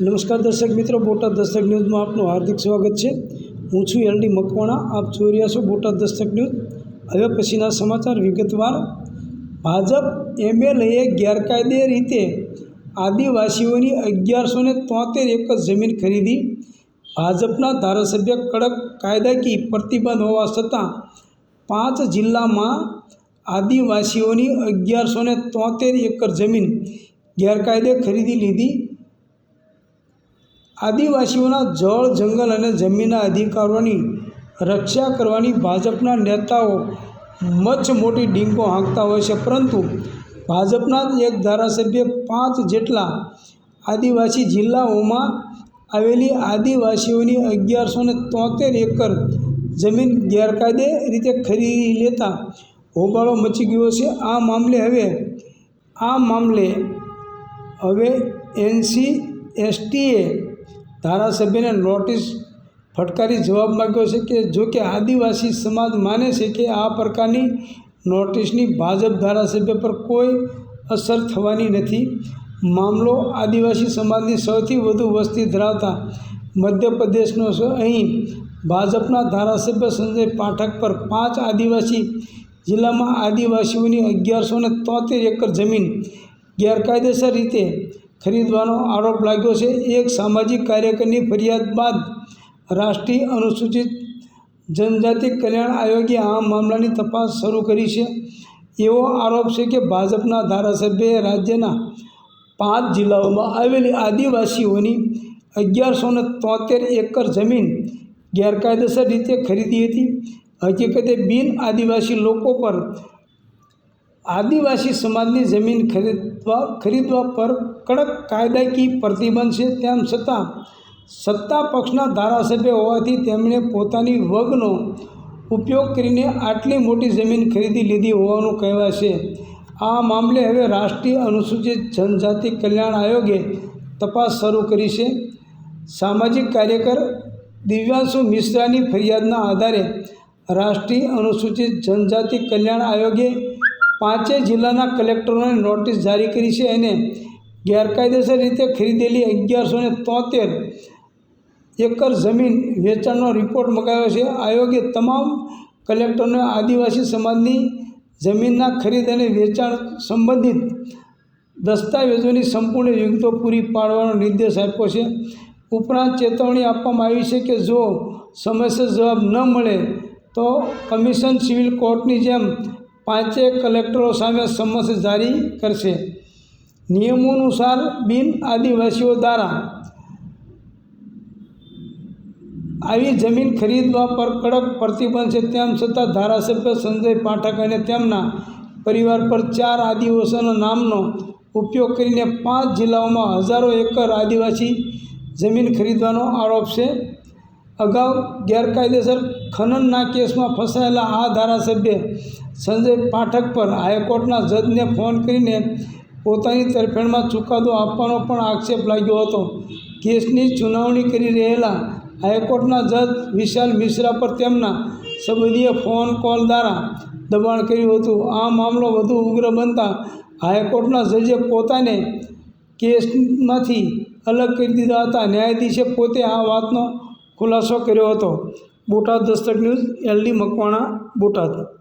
નમસ્કાર દર્શક મિત્રો, બોટાદ દસ્તક ન્યૂઝમાં આપનું હાર્દિક સ્વાગત છે. હું છું એલડી મકવાણા, આપ જોઈ રહ્યા છો બોટાદ દસ્તક ન્યૂઝ. હવે પછીના સમાચાર વિગતવાર. ભાજપ એમએલએ ગેરકાયદે રીતે આદિવાસીઓની અગિયારસો ને તોતેર એકર જમીન ખરીદી. ભાજપના ધારાસભ્ય કડક કાયદાકીય પ્રતિબંધ હોવા છતાં પાંચ જિલ્લામાં આદિવાસીઓની અગિયારસો ને તોતેર એકર જમીન ગેરકાયદે ખરીદી લીધી. આદિવાસીઓના જળ, જંગલ અને જમીનના અધિકારોની રક્ષા કરવાની ભાજપના નેતાઓ મચ મોટી ડીંગો હાંકતા હોય છે. પરંતુ ભાજપના જ એક ધારાસભ્ય પાંચ જેટલા આદિવાસી જિલ્લાઓમાં આવેલી આદિવાસીઓની અગિયારસો ને તોતેર એકર જમીન ગેરકાયદે રીતે ખરીદી લેતા હોબાળો મચી ગયો છે. આ મામલે હવે, આ મામલે હવે એનસી, એસટીએ ધારાસભ્યને નોટિસ ફટકારી જવાબ માગ્યો છે કે જો કે આદિવાસી સમાજ માને છે કે આ પ્રકારની નોટિસની ભાજપ ધારાસભ્ય પર કોઈ અસર થવાની નથી. મામલો આદિવાસી સમાજની સૌથી વધુ વસ્તી ધરાવતા મધ્યપ્રદેશનો છે. અહીં ભાજપના ધારાસભ્ય સંજય પાઠક પર પાંચ આદિવાસી જિલ્લામાં આદિવાસીઓની અગિયારસો ને તોતેર એકર જમીન ગેરકાયદેસર રીતે ખરીદવાનો આરોપ લાગ્યો છે. એક સામાજિક કાર્યકરની ફરિયાદ બાદ રાષ્ટ્રીય અનુસૂચિત જનજાતિ કલ્યાણ આયોગે આ મામલાની તપાસ શરૂ કરી છે. એવો આરોપ છે કે ભાજપના ધારાસભ્યએ રાજ્યના પાંચ જિલ્લાઓમાં આવેલી આદિવાસીઓની અગિયારસો ને તોતેર એકર જમીન ગેરકાયદેસર રીતે ખરીદી હતી. હકીકતે બિન આદિવાસી લોકો પર આદિવાસી સમાજની જમીન ખરીદવા ખરીદવા પર કડક કાયદાકીય પ્રતિબંધ છે. તેમ છતાં, સત્તા પક્ષના ધારાસભ્ય હોવાથી તેમણે પોતાની વગનો ઉપયોગ કરીને આટલી મોટી જમીન ખરીદી લીધી હોવાનું કહેવાય છે. આ મામલે હવે રાષ્ટ્રીય અનુસૂચિત જનજાતિ કલ્યાણ આયોગે તપાસ શરૂ કરી છે. સામાજિક કાર્યકર દિવ્યાંશુ મિશ્રાની ફરિયાદના આધારે રાષ્ટ્રીય અનુસૂચિત જનજાતિ કલ્યાણ આયોગે પાંચેય જિલ્લાના કલેક્ટરોને નોટિસ જારી કરી છે અને ગેરકાયદેસર રીતે ખરીદેલી અગિયારસો ને તોતેર એકર જમીન વેચાણનો રિપોર્ટ મંગાવ્યો છે. આયોગે તમામ કલેક્ટરોને આદિવાસી સમાજની જમીનના ખરીદ અને વેચાણ સંબંધિત દસ્તાવેજોની સંપૂર્ણ વિગતો પૂરી પાડવાનો નિર્દેશ આપ્યો છે. ઉપરાંત ચેતવણી આપવામાં આવી છે કે જો સમયસર જવાબ ન મળે તો કમિશન સિવિલ કોર્ટની જેમ પાંચેય કલેક્ટરો સામે સમન્સ જારી કરશે. નિયમો અનુસાર બિન આદિવાસીઓ દ્વારા આવી જમીન ખરીદવા પર કડક પ્રતિબંધ છે, તેમ છતાં ધારાસભ્ય સંજય પાઠક અને તેમના પરિવાર પર ચાર આદિવાસીઓના નામનો ઉપયોગ કરીને પાંચ જિલ્લાઓમાં હજારો એકર આદિવાસી જમીન ખરીદવાનો આરોપ છે. અગાઉ ગેરકાયદેસર ખનનના કેસમાં ફસાયેલા આ ધારાસભ્ય સંજય પાઠક પર હાઈકોર્ટના જજને ફોન કરીને પોતાની તરફેણમાં ચુકાદો આપવાનો પણ આક્ષેપ લાગ્યો હતો. કેસની સુનાવણી કરી રહેલા હાઈકોર્ટના જજ વિશાલ મિશ્રા પર તેમના સંબંધીએ ફોન કોલ દ્વારા દબાણ કર્યું હતું. આ મામલો વધુ ઉગ્ર બનતા હાઈકોર્ટના જજે પોતાને કેસમાંથી અલગ કરી દીધા હતા. ન્યાયાધીશે પોતે આ વાતનો ખુલાસો કર્યો હતો. Botad Dastak news, LD Makwana, Botad.